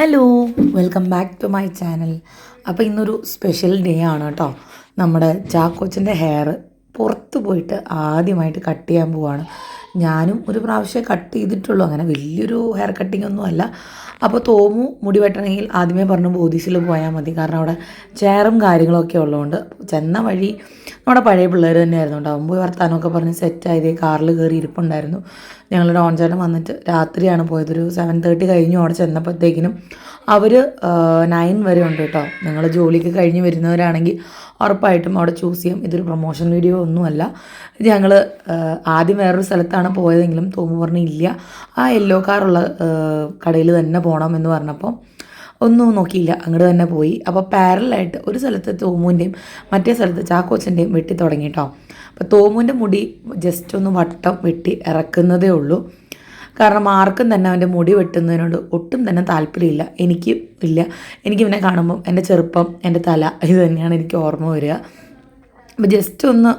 Hello welcome back to my channel അപ്പോൾ ഇന്നൊരു special day ആണ് കേട്ടോ. നമ്മുടെ ചാക്കോച്ചന്റെ ഹെയർ പുറത്ത് പോയിട്ട് ആദ്യമായിട്ട് കട്ട് ചെയ്യാൻ പോവാണ്. ഞാനും ഒരു പ്രാവശ്യം കട്ട് ചെയ്തിട്ടുള്ളൂ. അങ്ങനെ വലിയൊരു ഹെയർ കട്ടിംഗ് ഒന്നും അല്ല. അപ്പോൾ തോമു മുടി വെട്ടണമെങ്കിൽ ആദ്യമേ പറഞ്ഞു ബോധീസിൽ പോയാൽ മതി. കാരണം അവിടെ ചെയറും കാര്യങ്ങളൊക്കെ ഉള്ളതുകൊണ്ട് ചെന്ന വഴി നമ്മുടെ പഴയ പിള്ളേർ തന്നെയായിരുന്നു. അവൻ പോയി വർത്താനമൊക്കെ പറഞ്ഞ് സെറ്റായത് കാറിൽ കയറി ഇരിപ്പുണ്ടായിരുന്നു. ഞങ്ങൾ ഡോൺചേട്ടൻ വന്നിട്ട് രാത്രിയാണ് പോയത്. ഒരു സെവൻ തേർട്ടി കഴിഞ്ഞു അവിടെ ചെന്നപ്പോഴത്തേക്കിനും അവർ നയൻ വരെ ഉണ്ട് കേട്ടോ. നിങ്ങൾ ജോലിക്ക് കഴിഞ്ഞ് വരുന്നവരാണെങ്കിൽ ഉറപ്പായിട്ടും അവിടെ ചൂസ് ചെയ്യാം. ഇതൊരു പ്രൊമോഷൻ വീഡിയോ ഒന്നുമല്ല. ഞങ്ങൾ ആദ്യം വേറൊരു സ്ഥലത്താണ് പോയതെങ്കിലും തോമു പറഞ്ഞു ഇല്ല ആ യെല്ലോ കാറുള്ള കടയിൽ തന്നെ പോകണം എന്ന് പറഞ്ഞപ്പോൾ ഒന്നും നോക്കിയില്ല അങ്ങോട്ട് തന്നെ പോയി. അപ്പോൾ പാരലായിട്ട് ഒരു സ്ഥലത്ത് തോമുവിന്റെയും മറ്റേ സ്ഥലത്ത് ചാക്കോച്ചന്റെയും വെട്ടി തുടങ്ങി കേട്ടോ അപ്പോൾ തോമുവിന്റെ മുടി ജസ്റ്റ് ഒന്ന് വട്ടം വെട്ടി ഇറക്കുന്നതേ ഉള്ളൂ. കാരണം ആർക്കും തന്നെ അവന്റെ മുടി വെട്ടുന്നതിനോട് ഒട്ടും തന്നെ താല്പര്യമില്ല. എനിക്ക് ഇല്ല. എനിക്ക് ഇവനെ കാണുമ്പം എന്റെ ചെറുപ്പം എന്റെ തല ഇത് തന്നെയാണ് എനിക്ക് ഓർമ്മ വരിക. അപ്പോൾ ജസ്റ്റ് ഒന്ന്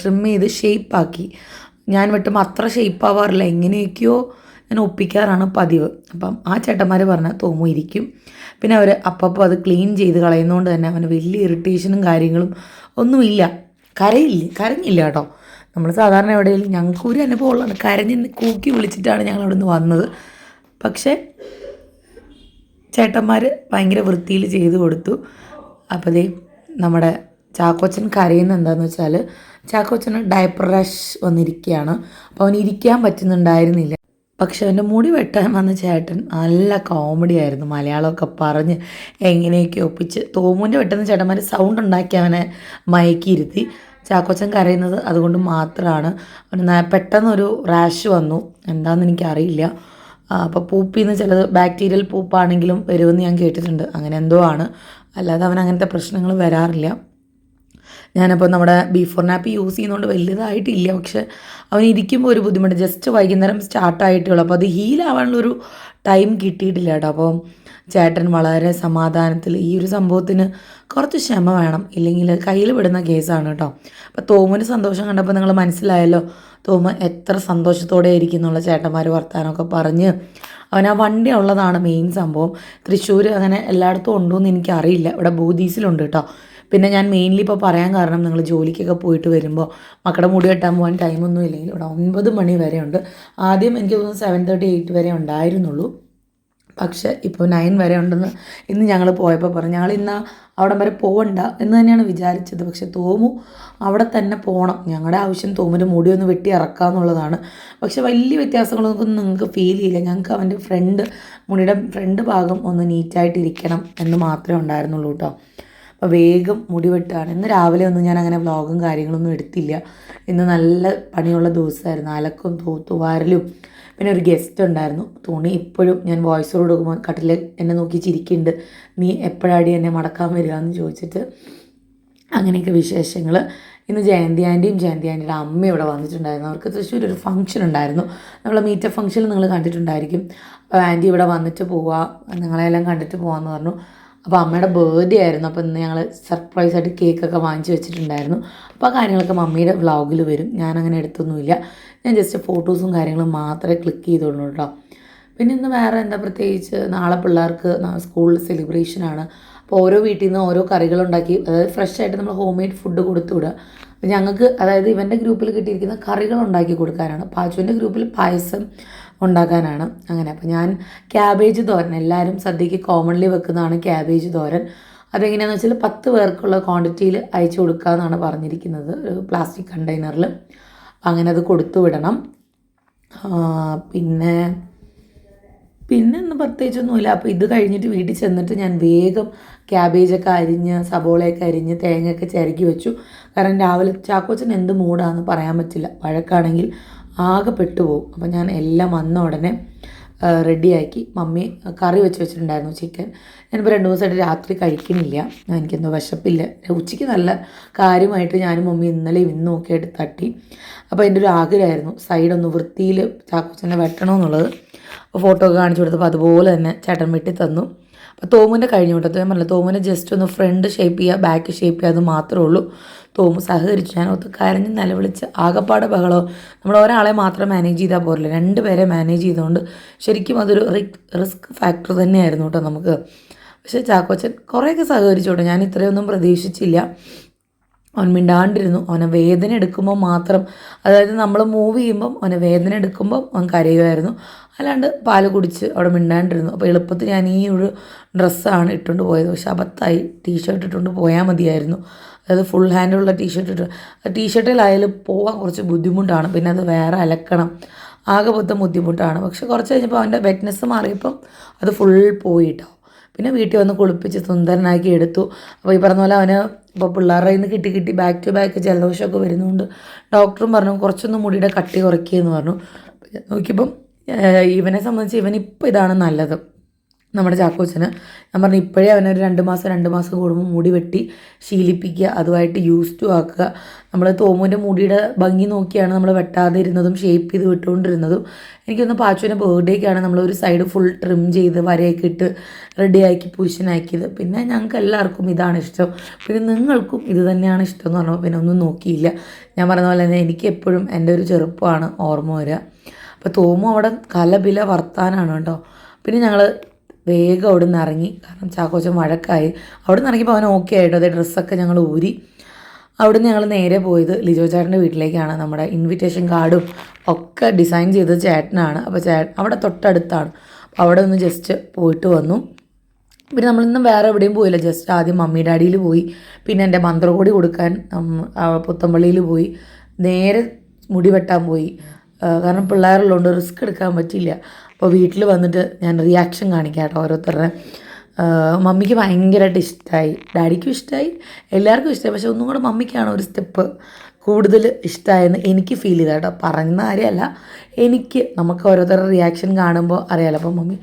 ട്രിം ചെയ്ത് ഷേപ്പാക്കി ഞാൻ വെട്ടുമ്പോൾ അത്ര ഷേപ്പ് ആവാറില്ല. എങ്ങനെയൊക്കെയോ ഞാൻ ഒപ്പിക്കാറാണ് പതിവ്. അപ്പം ആ ചേട്ടന്മാർ പറഞ്ഞാൽ തോമു ഇരിക്കും. പിന്നെ അവർ അപ്പപ്പോൾ അത് ക്ലീൻ ചെയ്ത് കളയുന്നതുകൊണ്ട് തന്നെ അവന് വലിയ ഇറിറ്റേഷനും കാര്യങ്ങളും ഒന്നുമില്ല. കരയില്ല കരഞ്ഞില്ല കേട്ടോ. നമ്മൾ സാധാരണ എവിടെയെങ്കിലും ഞങ്ങൾക്ക് ഒരു അനുഭവം ഉള്ളതാണ് കരഞ്ഞ് കൂക്കി വിളിച്ചിട്ടാണ് ഞങ്ങൾ അവിടെ നിന്ന് വന്നത്. പക്ഷേ ചേട്ടന്മാർ ഭയങ്കര വൃത്തിയിൽ ചെയ്തു കൊടുത്തു. അപ്പോൾ നമ്മുടെ ചാക്കോച്ചൻ കരയുന്ന എന്താണെന്ന് വെച്ചാൽ ചാക്കോച്ചന് ഡയപ്പർ റഷ് വന്നിരിക്കുകയാണ് അപ്പോൾ അവന് ഇരിക്കാൻ പറ്റുന്നുണ്ടായിരുന്നില്ല. പക്ഷെ അവന്റെ മുടി വെട്ടാൻ വന്ന ചേട്ടൻ നല്ല കോമഡി ആയിരുന്നു. മലയാളമൊക്കെ പറഞ്ഞ് എങ്ങനെയൊക്കെ ഒപ്പിച്ച് തോമുന്റെ വെട്ടുന്ന ചേട്ടന്മാർ സൗണ്ട് ഉണ്ടാക്കി അവനെ മയക്കിയിരുത്തി ചാക്കോച്ചൻ കരയുന്നത് അതുകൊണ്ട് മാത്രമാണ് അവന് പെട്ടെന്നൊരു റാഷ് വന്നു. എന്താണെന്ന് എനിക്കറിയില്ല. അപ്പോൾ പൂപ്പിൽ നിന്ന് ചിലത് ബാക്ടീരിയൽ പൂപ്പാണെങ്കിലും വരുമെന്ന് ഞാൻ കേട്ടിട്ടുണ്ട്. അങ്ങനെ എന്തോ ആണ്. അല്ലാതെ അവൻ അങ്ങനത്തെ പ്രശ്നങ്ങൾ വരാറില്ല. ഞാനപ്പോൾ നമ്മുടെ ബീഫോർ നാപ്പ് യൂസ് ചെയ്യുന്നതുകൊണ്ട് വലുതായിട്ടില്ല. പക്ഷെ അവൻ ഇരിക്കുമ്പോൾ ഒരു ബുദ്ധിമുട്ട്. ജസ്റ്റ് വൈകുന്നേരം സ്റ്റാർട്ടായിട്ടുള്ളൂ അപ്പോൾ അത് ഹീലാവാനുള്ളൊരു ടൈം കിട്ടിയിട്ടില്ല കേട്ടോ. അപ്പോൾ ചേട്ടൻ വളരെ സമാധാനത്തിൽ ഈ ഒരു സംഭവത്തിന് കുറച്ച് ക്ഷമ വേണം. ഇല്ലെങ്കിൽ കയ്യിൽ വിടുന്ന കേസാണ് കേട്ടോ. അപ്പോൾ തോമിന് സന്തോഷം കണ്ടപ്പോൾ നിങ്ങൾ മനസ്സിലായല്ലോ. തോമ എത്ര സന്തോഷത്തോടെ ആയിരിക്കും എന്നുള്ള ചേട്ടന്മാർ വർത്താനമൊക്കെ പറഞ്ഞ് അവൻ ആ വണ്ടി ഉള്ളതാണ് മെയിൻ സംഭവം. തൃശ്ശൂർ അങ്ങനെ എല്ലായിടത്തും ഉണ്ടോ എന്ന് എനിക്കറിയില്ല. ഇവിടെ ബൂദീസിലുണ്ട് കേട്ടോ. പിന്നെ ഞാൻ മെയിൻലി ഇപ്പോൾ പറയാൻ കാരണം നിങ്ങൾ ജോലിക്കൊക്കെ പോയിട്ട് വരുമ്പോൾ മക്കളുടെ മുടി വെട്ടാൻ പോകാൻ ടൈമൊന്നും ഇല്ലെങ്കിൽ ഇവിടെ ഒൻപത് മണി വരെ ഉണ്ട്. ആദ്യം എനിക്ക് തോന്നുന്നു സെവൻ തേർട്ടി എയ്റ്റ് വരെ ഉണ്ടായിരുന്നുള്ളൂ. പക്ഷേ ഇപ്പോൾ നയൻ വരെ ഉണ്ടെന്ന് ഇന്ന് ഞങ്ങൾ പോയപ്പോൾ പറഞ്ഞു. ഞങ്ങൾ ഇന്ന് അവിടം വരെ പോകണ്ട എന്ന് തന്നെയാണ് വിചാരിച്ചത്. പക്ഷെ തോമു അവിടെ തന്നെ പോകണം ഞങ്ങളുടെ ആവശ്യം തോമിന്റെ മുടി ഒന്ന് വെട്ടി ഇറക്കുക എന്നുള്ളതാണ്. പക്ഷെ വലിയ വ്യത്യാസങ്ങളൊന്നും നിങ്ങൾക്ക് ഫീൽ ചെയ്യില്ല. ഞങ്ങൾക്ക് അവന്റെ ഫ്രണ്ട് മുടിയുടെ ഫ്രണ്ട് ഭാഗം ഒന്ന് നീറ്റായിട്ടിരിക്കണം എന്ന് മാത്രമേ ഉണ്ടായിരുന്നുള്ളൂ കേട്ടോ. വേഗം മുടി വെട്ടുകയാണ് ഇന്ന് രാവിലെ ഒന്നും ഞാൻ അങ്ങനെ വ്ളോഗും കാര്യങ്ങളൊന്നും എടുത്തില്ല. ഇന്ന് നല്ല പണിയുള്ള ദിവസമായിരുന്നു. അലക്കും തൂത്തുവാരലും പിന്നെ ഒരു ഗസ്റ്റ് ഉണ്ടായിരുന്നു. തുണി ഇപ്പോഴും ഞാൻ വോയിസ് കൊടുക്കുമ്പോൾ കട്ടിൽ എന്നെ നോക്കി ചിരിക്കുന്നുണ്ട്. നീ എപ്പോഴാടി എന്നെ മടക്കാൻ വരിക എന്ന് ചോദിച്ചിട്ട് അങ്ങനെയൊക്കെ വിശേഷങ്ങൾ ഇന്ന് ജയന്തി ആന്റിയും ജയന്തി ആന്റിയുടെ അമ്മ ഇവിടെ വന്നിട്ടുണ്ടായിരുന്നു. അവർക്ക് തൃശ്ശൂർ ഒരു ഫംഗ്ഷൻ ഉണ്ടായിരുന്നു. നമ്മൾ മീറ്റർ ഫംഗ്ഷനിൽ നിങ്ങൾ കണ്ടിട്ടുണ്ടായിരിക്കും. അപ്പോൾ ആന്റി ഇവിടെ വന്നിട്ട് പോവാം. നിങ്ങളെല്ലാം കണ്ടിട്ട് പോകാമെന്ന് പറഞ്ഞു. അപ്പോൾ അമ്മയുടെ ബർത്ത്ഡേ ആയിരുന്നു. അപ്പോൾ ഇന്ന് ഞങ്ങൾ സർപ്രൈസ് ആയിട്ട് കേക്കൊക്കെ വാങ്ങിച്ച് വെച്ചിട്ടുണ്ടായിരുന്നു. അപ്പോൾ ആ കാര്യങ്ങളൊക്കെ മമ്മിയുടെ വ്ളോഗിൽ വരും. ഞാനങ്ങനെ എടുത്തൊന്നുമില്ല. ഞാൻ ജസ്റ്റ് ഫോട്ടോസും കാര്യങ്ങളും മാത്രമേ ക്ലിക്ക് ചെയ്തുള്ളൂ കേട്ടോ പിന്നെ ഇന്ന് വേറെ എന്താ പ്രത്യേകിച്ച്? നാളെ പിള്ളേർക്ക് സ്കൂളിൽ സെലിബ്രേഷനാണ് അപ്പോൾ ഓരോ വീട്ടിൽ നിന്ന് ഓരോ കറികളുണ്ടാക്കി അതായത് ഫ്രഷ് ആയിട്ട് നമ്മൾ ഹോം മെയ്ഡ് ഫുഡ് കൊടുത്തു വിടുക. അപ്പോൾ ഞങ്ങൾക്ക് അതായത് ഇവന്റെ ഗ്രൂപ്പിൽ കിട്ടിയിരിക്കുന്ന കറികൾ ഉണ്ടാക്കി കൊടുക്കാനാണ്. പാച്ചുവിന്റെ ഗ്രൂപ്പിൽ പായസം ഉണ്ടാക്കാനാണ്. അങ്ങനെ. അപ്പോൾ ഞാൻ ക്യാബേജ് തോരൻ. എല്ലാവരും സദ്യക്ക് കോമൺലി വെക്കുന്നതാണ് ക്യാബേജ് തോരൻ. അതെങ്ങനെയാണെന്ന് വെച്ചാൽ പത്ത് പേർക്കുള്ള ക്വാണ്ടിറ്റിയിൽ അയച്ചു കൊടുക്കുക എന്നാണ് പറഞ്ഞിരിക്കുന്നത്. ഒരു പ്ലാസ്റ്റിക് കണ്ടെയ്നറിൽ അങ്ങനെ അത് കൊടുത്തു വിടണം. പിന്നെ പിന്നെ ഒന്നും പ്രത്യേകിച്ചൊന്നുമില്ല. അപ്പോൾ ഇത് കഴിഞ്ഞിട്ട് വീട്ടിൽ ചെന്നിട്ട് ഞാൻ വേഗം ക്യാബേജൊക്കെ അരിഞ്ഞ് സബോളയൊക്കെ അരിഞ്ഞ് തേങ്ങയൊക്കെ ചിരക്കി വെച്ചു. കാരണം രാവിലെ ചാക്കോച്ചൻ എന്ത് മൂടാന്ന് പറയാൻ പറ്റില്ല. വഴക്കാണെങ്കിൽ ആകെ പെട്ടുപോകും. അപ്പോൾ ഞാൻ എല്ലാം വന്ന ഉടനെ റെഡിയാക്കി മമ്മി കറി വെച്ച് വെച്ചിട്ടുണ്ടായിരുന്നു ചിക്കൻ ഞാനിപ്പോൾ രണ്ട് ദിവസമായിട്ട് രാത്രി കഴിക്കണില്ല. എനിക്കെന്തോ വിശപ്പില്ല. ഉച്ചയ്ക്ക് നല്ല കാര്യമായിട്ട് ഞാനും മമ്മി ഇന്നലെയും ഇന്നും ഒക്കെ ആയിട്ട് തട്ടി. അപ്പോൾ എന്റെ ഒരു ആഗ്രഹമായിരുന്നു സൈഡൊന്ന് വൃത്തിയിൽ ചാക്കോച്ചനെ വെട്ടണമെന്നുള്ളത് ഫോട്ടോ ഒക്കെ കാണിച്ചു കൊടുത്തപ്പോൾ അതുപോലെ തന്നെ ചേട്ടൻ വെട്ടി തന്നു. അപ്പോൾ തോമുന്റെ കഴിഞ്ഞു വിട്ടത് ഞാൻ പറഞ്ഞില്ല തോമുനെ ജസ്റ്റ് ഒന്ന് ഫ്രണ്ട് ഷേപ്പ് ചെയ്യുക ബാക്ക് ഷേപ്പ് ചെയ്യുക അത് മാത്രമേ ഉള്ളൂ. തോമു സഹകരിച്ചു ഞാൻ ഒത്ത് കരഞ്ഞ് നിലവിളിച്ച് ആകപ്പാട് ബഹളോ. നമ്മൾ ഒരാളെ മാത്രം മാനേജ് ചെയ്താൽ പോരല്ലോ? രണ്ട് പേരെ മാനേജ് ചെയ്തുകൊണ്ട് ശരിക്കും അതൊരു റിസ്ക് ഫാക്ടർ തന്നെയായിരുന്നു കേട്ടോ നമുക്ക്. പക്ഷേ ചാക്കോച്ചൻ കുറേയൊക്കെ സഹകരിച്ചു കേട്ടോ ഞാൻ ഇത്രയൊന്നും പ്രതീക്ഷിച്ചില്ല. അവൻ മിണ്ടാണ്ടിരുന്നു. അവനെ വേദന എടുക്കുമ്പോൾ മാത്രം. അതായത് നമ്മൾ മൂവ് ചെയ്യുമ്പം അവനെ വേദന എടുക്കുമ്പോൾ അവൻ കരയുമായിരുന്നു. അല്ലാണ്ട് പാൽ കുടിച്ച് അവിടെ മിണ്ടാണ്ടിരുന്നു. അപ്പോൾ എളുപ്പത്തിൽ ഞാൻ ഈ ഒരു ഡ്രസ്സാണ് ഇട്ടുകൊണ്ട് പോയത്. പക്ഷെ അബദ്ധമായി. ടീഷർട്ട് ഇട്ടുകൊണ്ട് പോയാൽ മതിയായിരുന്നു. അതായത് ഫുൾ ഹാൻഡുള്ള ടീഷർട്ട് ഇട്ട്. ടീഷർട്ടിലായാലും പോകാൻ കുറച്ച് ബുദ്ധിമുട്ടാണ്. പിന്നെ അത് വേറെ അലക്കണം. ആകെ മൊത്തം ബുദ്ധിമുട്ടാണ്. പക്ഷെ കുറച്ച് കഴിഞ്ഞപ്പോൾ അവന്റെ വെറ്റ്നസ് മാറിയപ്പം അത് ഫുൾ പോയിട്ടോ പിന്നെ വീട്ടിൽ വന്ന് കുളിപ്പിച്ച് സുന്ദരനാക്കി എടുത്തു. അപ്പോൾ ഈ പറഞ്ഞ പോലെ അവന് ഇപ്പോൾ പിള്ളേരുടെ നിന്ന് കിട്ടി കിട്ടി ബാക്ക് ടു ബാക്ക് ജലദോഷമൊക്കെ വരുന്നതുകൊണ്ട് ഡോക്ടറും പറഞ്ഞു കുറച്ചൊന്ന് മുടിയുടെ കട്ടി കുറയ്ക്കുകയെന്ന് പറഞ്ഞു. നോക്കിയപ്പം ഇവനെ സംബന്ധിച്ച് ഇവനിപ്പോൾ ഇതാണ് നല്ലത്. നമ്മുടെ ചാക്കോച്ചന് ഞാൻ പറഞ്ഞു ഇപ്പോഴേ അവനൊരു രണ്ട് മാസം രണ്ട് മാസം കൂടുമ്പോൾ മുടി വെട്ടി ശീലിപ്പിക്കുക അതുമായിട്ട് യൂസ് ടു ആക്കുക. നമ്മൾ തോമുവിന്റെ മുടിയുടെ ഭംഗി നോക്കിയാണ് നമ്മൾ വെട്ടാതെ ഇരുന്നതും ഷേപ്പ് ചെയ്ത് വിട്ടുകൊണ്ടിരുന്നതും. എനിക്കൊന്ന് പാച്ചുവിന്റെ ബർത്ത്ഡേക്കാണ് നമ്മൾ ഒരു സൈഡ് ഫുൾ ട്രിം ചെയ്ത് വരയൊക്കെ ഇട്ട് റെഡിയാക്കി പുരുഷനാക്കിയത്. പിന്നെ ഞങ്ങൾക്ക് എല്ലാവർക്കും ഇതാണ് ഇഷ്ടം. പിന്നെ നിങ്ങൾക്കും ഇത് തന്നെയാണ് ഇഷ്ടം എന്ന് പറഞ്ഞപ്പോൾ പിന്നെ ഒന്നും നോക്കിയില്ല. ഞാൻ പറഞ്ഞ പോലെ തന്നെ എനിക്ക് എപ്പോഴും എന്റെ ഒരു ചെറുപ്പമാണ് ഓർമ്മ വരിക. അപ്പോൾ തോമു അവിടെ കലബില വർത്താനാണ് കേട്ടോ. പിന്നെ ഞങ്ങൾ വേഗം അവിടെ നിന്ന് ഇറങ്ങി. കാരണം ചാക്കോച്ചൻ വഴക്കായി. അവിടെ നിന്ന് ഇറങ്ങിയപ്പോൾ അവൻ ഓക്കെ ആയിട്ടോ? അതേ ഡ്രസ്സൊക്കെ ഞങ്ങൾ ഊരി. അവിടെ നിന്ന് ഞങ്ങൾ നേരെ പോയത് ലിജോ ചേട്ടന്റെ വീട്ടിലേക്കാണ്. നമ്മുടെ ഇൻവിറ്റേഷൻ കാർഡും ഒക്കെ ഡിസൈൻ ചെയ്തത് ചേട്ടനാണ്. അപ്പോൾ ചേട്ടൻ അവിടെ തൊട്ടടുത്താണ്. അപ്പോൾ അവിടെ ഒന്ന് ജസ്റ്റ് പോയിട്ട് വന്നു. പിന്നെ നമ്മളിന്നും വേറെ എവിടെയും പോയില്ല. ജസ്റ്റ് ആദ്യം മമ്മി ഡാഡിയിൽ പോയി. പിന്നെ എന്റെ മന്ത്രകോടി കൊടുക്കാൻ പുത്തമ്പള്ളിയിൽ പോയി. നേരെ മുടി വെട്ടാൻ പോയി. കാരണം പിള്ളേരുള്ളതുകൊണ്ട് റിസ്ക് എടുക്കാൻ പറ്റില്ല അപ്പോൾ വീട്ടിൽ വന്നിട്ട് ഞാൻ റിയാക്ഷൻ കാണിക്കാം കേട്ടോ ഓരോരുത്തരുടെ മമ്മിക്ക് ഭയങ്കരമായിട്ട് ഇഷ്ടമായി ഡാഡിക്കും ഇഷ്ടമായി എല്ലാവർക്കും ഇഷ്ടമായി പക്ഷേ ഒന്നും കൂടെ മമ്മിക്കാണ് ഒരു സ്റ്റെപ്പ് കൂടുതൽ ഇഷ്ടമായെന്ന് എനിക്ക് ഫീൽ ചെയ്ത കേട്ടോ പറയുന്ന കാര്യമല്ല. എനിക്ക് നമുക്ക് ഓരോരുത്തരുടെ റിയാക്ഷൻ കാണുമ്പോൾ അറിയാലോ. അപ്പോൾ മമ്മി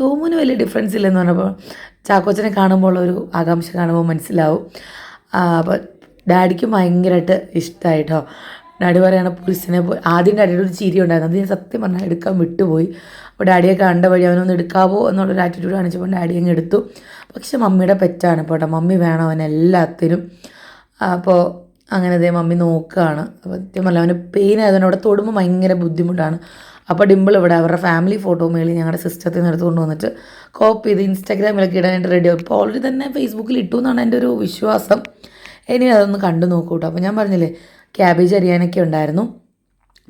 തോമുന് വലിയ ഡിഫറൻസ് ഇല്ലെന്ന് പറഞ്ഞപ്പോൾ ചാക്കോച്ചനെ കാണുമ്പോൾ ഒരു ആകാംക്ഷ കാണുമ്പോൾ മനസ്സിലാവും. അപ്പോൾ ഡാഡിക്കും ഭയങ്കരമായിട്ട് ഇഷ്ടമായിട്ടോ ഡാഡി പറയുകയാണ് പുരുഷനെ പോയി ആദ്യം ഡാഡിയുടെ ഒരു ചിരി ഉണ്ടായിരുന്നു. അത് ഞാൻ സത്യം പറഞ്ഞാൽ എടുക്കാൻ വിട്ടുപോയി. അപ്പോൾ ഡാഡിയെ കണ്ട വഴി അവനൊന്ന് എടുക്കാവോ എന്നുള്ളൊരു ആറ്റിറ്റ്യൂഡ് കാണിച്ചപ്പോൾ ഡാഡി അങ്ങ് എടുത്തു. പക്ഷെ മമ്മിയുടെ പെറ്റാണ് കേട്ടോ. മമ്മി വേണം അവൻ എല്ലാത്തിനും. അപ്പോൾ അങ്ങനെ അതേ മമ്മി നോക്കുകയാണ് അപ്പോൾ സത്യം പറഞ്ഞാൽ അവന് പെയിൻ ആയതുകൊണ്ട് അവിടെ തൊടുമ്പോൾ ഭയങ്കര ബുദ്ധിമുട്ടാണ്. അപ്പോൾ ഡിമ്പിൾ ഇവിടെ അവരുടെ ഫാമിലി ഫോട്ടോ മേളിൽ ഞങ്ങളുടെ സിസ്റ്റത്തിൽ നിന്ന് എടുത്തുകൊണ്ട് വന്നിട്ട് കോപ്പി ചെയ്ത് ഇൻസ്റ്റാഗ്രാമിലൊക്കെ ഇടാനായിട്ട് റെഡി ആവും ഇപ്പോൾ ഓൾറെഡി തന്നെ ഫേസ്ബുക്കിൽ ഇട്ടു എന്നാണ് എന്റെ ഒരു വിശ്വാസം. ഇനി അതൊന്ന് കണ്ടു നോക്കൂട്ടോ അപ്പോൾ ഞാൻ പറഞ്ഞില്ലേ ക്യാബേജ് അരിയാനൊക്കെ ഉണ്ടായിരുന്നു.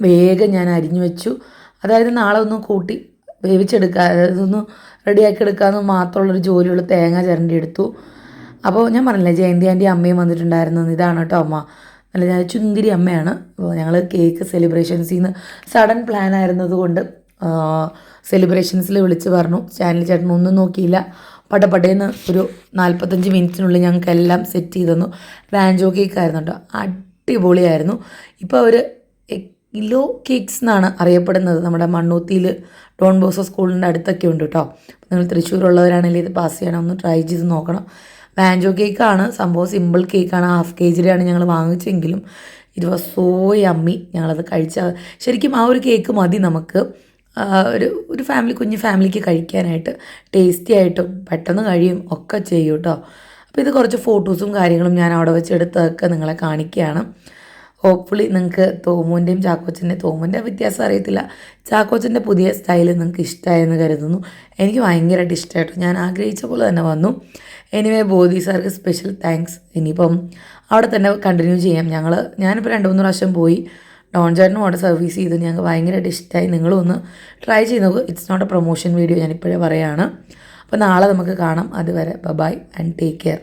വേഗം ഞാൻ അരിഞ്ഞു വെച്ചു. അതായത് നാളെ ഒന്ന് കൂട്ടി വേവിച്ചെടുക്കുക ഒന്ന് റെഡിയാക്കി എടുക്കാമെന്ന് മാത്രമുള്ളൊരു ജോലിയുള്ള തേങ്ങ ചിരണ്ടി എടുത്തു. അപ്പോൾ ഞാൻ പറഞ്ഞില്ലേ ജയന്തി ആന്റി അമ്മയും വന്നിട്ടുണ്ടായിരുന്നു ഇതാണ് കേട്ടോ അമ്മ. നല്ല ഞാൻ ചുന്തിരി അമ്മയാണ്. അപ്പോൾ ഞങ്ങൾ കേക്ക് സെലിബ്രേഷൻസിൽ നിന്ന് സഡൻ പ്ലാൻ ആയിരുന്നത് കൊണ്ട് സെലിബ്രേഷൻസിൽ വിളിച്ച് പറഞ്ഞു. ചാനൽ ചേട്ടൻ ഒന്നും നോക്കിയില്ല. പടപടേന്ന് ഒരു നാൽപ്പത്തഞ്ച് മിനിറ്റിനുള്ളിൽ ഞങ്ങൾക്ക് എല്ലാം സെറ്റ് ചെയ്തു തന്നു. വാൻജോ കേക്ക് ആയിരുന്നു കേട്ടോ. അടിപൊളിയായിരുന്നു. ഇപ്പോൾ അവർ കിലോ കേക്ക്സ് എന്നാണ് അറിയപ്പെടുന്നത്. നമ്മുടെ മണ്ണൂത്തിയിൽ ഡോൺ ബോസോ സ്കൂളിന്റെ അടുത്തൊക്കെ ഉണ്ട് കേട്ടോ നിങ്ങൾ തൃശ്ശൂരുള്ളവരാണെങ്കിൽ ഇത് പാസ് ചെയ്യണം ഒന്ന് ട്രൈ ചെയ്ത് നോക്കണം. വാൻജോ കേക്കാണ് സംഭവം സിമ്പിൾ കേക്കാണ് ഹാഫ് കെ ജിയുടെയാണ് ഞങ്ങൾ വാങ്ങിച്ചെങ്കിലും ഇത് വാസ് സോ യമ്മി ഞങ്ങളത് കഴിച്ച ശരിക്കും ആ ഒരു കേക്ക് മതി നമുക്ക്. ഒരു ഒരു ഫാമിലി കുഞ്ഞ് ഫാമിലിക്ക് കഴിക്കാനായിട്ട് ടേസ്റ്റി ആയിട്ടും പെട്ടെന്ന് കഴിയും ഒക്കെ ചെയ്യും കേട്ടോ അപ്പോൾ ഇത് കുറച്ച് ഫോട്ടോസും കാര്യങ്ങളും ഞാൻ അവിടെ വെച്ച് എടുത്തതൊക്കെ നിങ്ങളെ കാണിക്കുകയാണ്. ഹോപ്പ്ഫുള്ളി നിങ്ങൾക്ക് തോമുവിന്റെയും ചാക്കോച്ചന്റെ തോമുവിന്റെ വ്യത്യാസം അറിയത്തില്ല. ചാക്കോച്ചന്റെ പുതിയ സ്റ്റൈൽ നിങ്ങൾക്ക് ഇഷ്ടമായെന്ന് കരുതുന്നു. എനിക്ക് ഭയങ്കരമായിട്ട് ഇഷ്ടമായിട്ടു ഞാൻ ആഗ്രഹിച്ച പോലെ തന്നെ വന്നു. എനിവേ ബോധി സാർക്ക് സ്പെഷ്യൽ താങ്ക്സ് ഇനിയിപ്പം അവിടെ തന്നെ കണ്ടിന്യൂ ചെയ്യാം. ഞങ്ങൾ ഞാനിപ്പോൾ രണ്ട് മൂന്ന് പ്രാവശ്യം പോയി. ഡോൺ ചേട്ടനും അവിടെ സർവീസ് ചെയ്തു. ഞങ്ങൾക്ക് ഭയങ്കരമായിട്ട് ഇഷ്ടമായി നിങ്ങളും ഒന്ന് ട്രൈ ചെയ്ത് നോക്കൂ. It's not a promotion video ഞാനിപ്പോഴേ പറയുകയാണ് അപ്പോൾ നാളെ നമുക്ക് കാണാം. അതുവരെ ബൈ ആൻഡ് ടേക്ക് കെയർ.